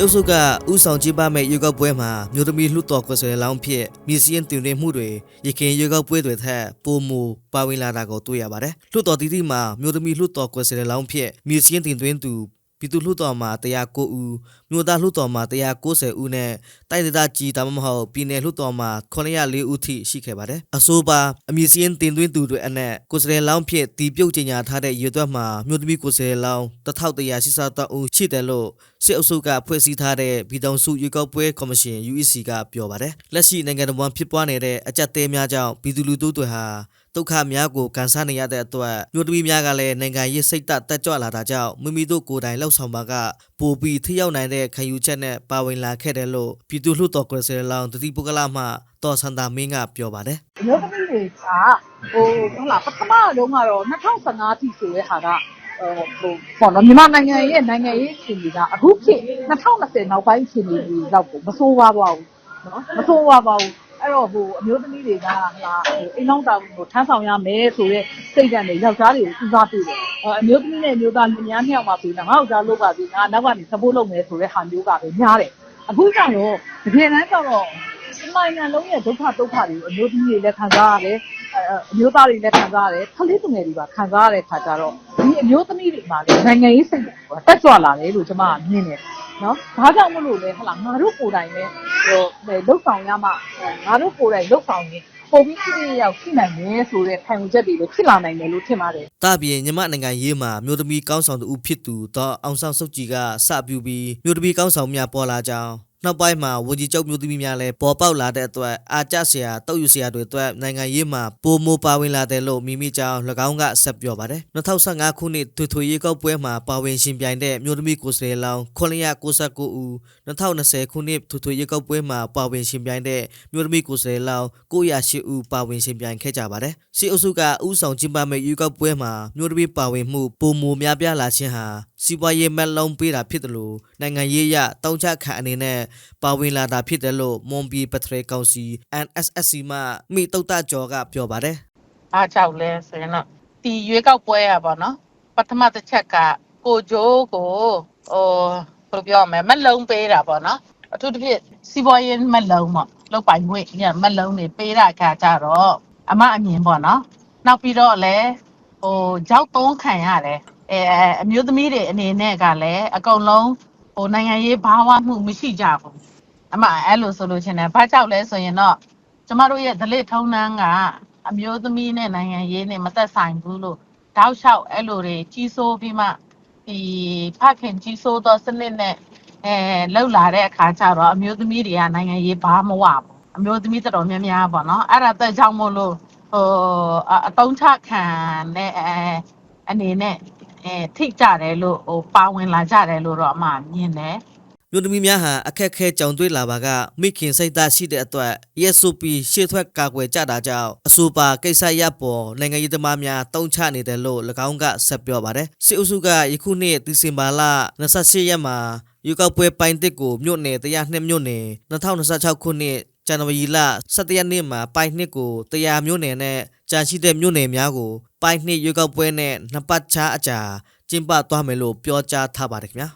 အုပ်စုကဥဆောင်ကြည့်ပါမဲ့ရွေးကောက်ပွဲမှာမြို့သမီးလှုပ်တော်ကိုယ်စားလှယ်လောင်းဖြစ်မြစည်းတင်သွင်းမှုတွေရခင်ရွေးကောက်ပွဲတွေထက်ပိုမိုပါဝင်လာတာကိုတွေ့ရပါတယ်။လှုပ်တော်တီတီမှာမြို့သမီးလှုပ်တော်ကိုယ်စားလှယ်လောင်းဖြစ်မြစည်းတင်သွင်းသူ ပြည်သူ့လှုပ်တော်မှာ109ဦးမြို့သားလှုပ်တော်မှာ190ဦးနဲ့တိုက်ဒေသကြီးဒါမှမဟုတ်ပြည်နယ်လှုပ်တော်မှာ904ဦးထိရှိခဲ့ပါတယ်။အဆိုပါအမည်စည်းတင်သွင်းသူတွေအနက်ကိုယ်စားလှယ်လောင်းဖြစ်တီးပြုတ်ကြေညာထားတဲ့ရွေးသွက်မှာမြို့သမီးကိုယ်စားလှယ်လောင်း1183ဦးရှိတယ်လို့စစ်အုပ်စုကဖွဲ့စည်းထားတဲ့ပြည်ထောင်စုရွေးကောက်ပွဲကော်မရှင် UEC ကပြောပါတယ်။လက်ရှိနိုင်ငံတော်မှာဖြစ်ပွားနေတဲ့အကြက်သေးများကြောင့်ပြည်သူလူထုတွေဟာ ဒုက္ခများကိုကန်ဆန်းနေရတဲ့အတွက်မြို့သမီးများကလည်းနိုင်ငံရေးစိတ်သက်တက်ကြွလာတာကြောင့်မိမိတို့ကိုယ်တိုင်လှုပ်ဆောင်ပါကပိုပြီးထိရောက်နိုင်တဲ့ခံယူချက်နဲ့ပါဝင်လာခဲ့တယ်လို့ပြည်သူ့လှုပ်တော်ကိုယ်စားလှယ်လောင်းတတိပုဂ္ဂလမှတော်ဆန္ဒမင်းကပြောပါတယ်အမျိုးသမီးတွေကဟိုဟုတ်လားပထမတုန်းကတော့2015ထိဆိုတဲ့ဟာကဟိုပေါ့နော်မြန်မာနိုင်ငံရဲ့နိုင်ငံရေးအခြေအနေကအခုဖြစ်2020နောက်ပိုင်းအခြေအနေတွေတော့မဆိုးပါပါဘူးနော်မဆိုးပါပါဘူး အဲ့တော့ဟိုအမျိုးသမီးတွေကဟာဟိုအိမ်နောက်တောင်ကိုထမ်းဆောင်ရမယ်ဆိုတဲ့စိတ်ဓာတ်နဲ့ယောက်ျားတွေကိုဦးစားပေးတယ်အမျိုးသမီးနဲ့မျိုးသားလူများနှစ်ယောက်မှဆိုရင်ငါ့ယောက်ျားလုပ်ပါစေငါနောက်ကနေ support လုပ်မယ်ဆိုတဲ့ဟာမျိုးကပဲများတယ်အခုကျတော့တကယ်တမ်းကျတော့ဒီနိုင်ငံလုံးရဲ့ဒုက္ခဒုက္ခတွေကိုအမျိုးသမီးတွေလည်းခံစားရတယ်အဲအမျိုးသားတွေလည်းခံစားရတယ်ခလေးသူငယ်တွေပါခံစားရတဲ့ခါကျတော့ဒီအမျိုးသမီးတွေမှာလည်းနိုင်ငံရေးစိတ်ကတက်ကြွလာတယ်လို့ကျွန်မကမြင်တယ် နော်ဒါကြောင့်မလို့လဲဟလာငါတို့ကိုယ်တိုင်လည်းဟိုလှုပ်ဆောင်ရမှငါတို့ကိုယ်တိုင်လှုပ်ဆောင်ရင်ပုံပြီးဖြစ်ရရောက်ရှိနိုင်တယ်ဆိုတဲ့ခံယူချက်တွေလည်းဖြစ်လာနိုင်တယ်လို့ထင်ပါတယ်။ဒါပြင်ညီမနိုင်ငံရေးမှာမြို့သမီးကောင်းဆောင်သူဖြစ်သူတော့အောင်ဆောင်စုတ်ကြီးကစပြုပြီးမြို့သမီးကောင်းဆောင်များပေါ်လာကြောင်း နောက်ပိုင်းမှာဝန်ကြီးချုပ်မျိုးသမီးများလည်းပေါ်ပေါက်လာတဲ့အတွက်အာကျဆရာတောက်ယူဆရာတွေအတွက်နိုင်ငံရေးမှာပုံမပါဝင်လာတယ်လို့မိမိကြောင့်၎င်းကဆက်ပြောပါတယ်2015ခုနှစ်ထွေထွေရေးကောက်ပွဲမှာပါဝင်ရှင်ပြိုင်တဲ့မျိုးသမီးကိုယ်စားလှယ်လောင်း999ဦး2020ခုနှစ်ထွေထွေရေးကောက်ပွဲမှာပါဝင်ရှင်ပြိုင်တဲ့မျိုးသမီးကိုယ်စားလှယ်လောင်း908ဦးပါဝင်ရှင်ပြိုင်ခဲ့ကြပါတယ်စီအုပ်စုကဥဆောင်ကျင်းပမဲ့ရေးကောက်ပွဲမှာမျိုးသမီးပါဝင်မှုပုံမများပြားလာခြင်းဟာစီးပွားရေးမက်လုံးပေးတာဖြစ်တယ်လို့နိုင်ငံရေးအရတောင်းချခံအနေနဲ့ပါဝင်လာတာဖြစ်တယ်လို့မွန်ပြည်ပထရေကောင်စီ NSSC မှမိတုတ်တကျော်ကပြောပါတယ်အားကြောက်လဲဆိုရင်တော့ဒီရွေးကောက်ပွဲอ่ะဗောနော်ပထမတစ်ချက်ကကိုဂျိုးကိုဟိုဘယ်လိုပြောရမလဲမက်လုံးပေးတာဗောနော်အထူးသဖြင့်စီးပွားရေးမက်လုံးပေါ့လောက်ပိုင်ခွင့်ညမက်လုံးတွေပေးတာခါကြတော့အမအမြင်ပေါ့နော်နောက်ပြီးတော့လည်းဟိုကြောက်တုံးခံရတယ်အဲအမျိုးသမီးတွေအနေနဲ့ကလည်းအကုန်လုံး ဟိုနိုင်ငံရေးဘာဝမှုမရှိကြဘူးအမအဲ့လိုဆိုလို့ချင်းတယ်ဘာကြောက်လဲဆိုရင်တော့ကျမတို့ရဲ့ဒလိထုံးနှန်းကအမျိုးသမီးနဲ့နိုင်ငံရေးနဲ့မသက်ဆိုင်ဘူးလို့တောက်လျှောက်အဲ့လိုတွေကြီးစိုးပြီးမှဒီဖခင်ကြီးစိုးသောစနစ်နဲ့အဲလောက်လာတဲ့အခါကျတော့အမျိုးသမီးတွေကနိုင်ငံရေးဘာမဝဘူးအမျိုးသမီးတော်တော်များများပေါ့နော်အဲ့ဒါတက်ကြောင့်မို့လို့ဟိုအအတုံးချခံတဲ့အဲအနေနဲ့ အဲထိကြတယ်လို့ဟိုပါဝင်လာကြတယ်လို့တော့အမှမြင်တယ်မြို့သမီးများဟာအခက်အခဲကြောင်တွေ့လာပါကမိခင်စိတ်သားရှိတဲ့အတွက်ရက်စုပြီးရှေ့ထွက်ကာကွယ်ကြတာကြောင့်အဆိုပါကိစ္စရပ်ပေါ်နိုင်ငံရေးသမားများတုံ့ချနေတယ်လို့၎င်းကဆက်ပြောပါတယ်စစ်အုပ်စုကယခုနှစ်ဒီဇင်ဘာလ28ရက်မှာယူကောက်ပွဲပိုင်းတစ်ကိုမြို့နယ်102မြို့နယ်2026ခုနှစ် ဇန်နဝါရီလ17ရက်နေ့မှာပိုင်းနှစ်ကို100မြို့နယ်နဲ့ကြာရှိတဲ့မြို့နယ်များကိုပိုင်းနှစ်ရွေးကောက်ပွဲနဲ့နှစ်ပတ်ချာအကြာကျင်းပသွားမယ်လို့ပြောကြားထားပါတယ်ခင်ဗျာ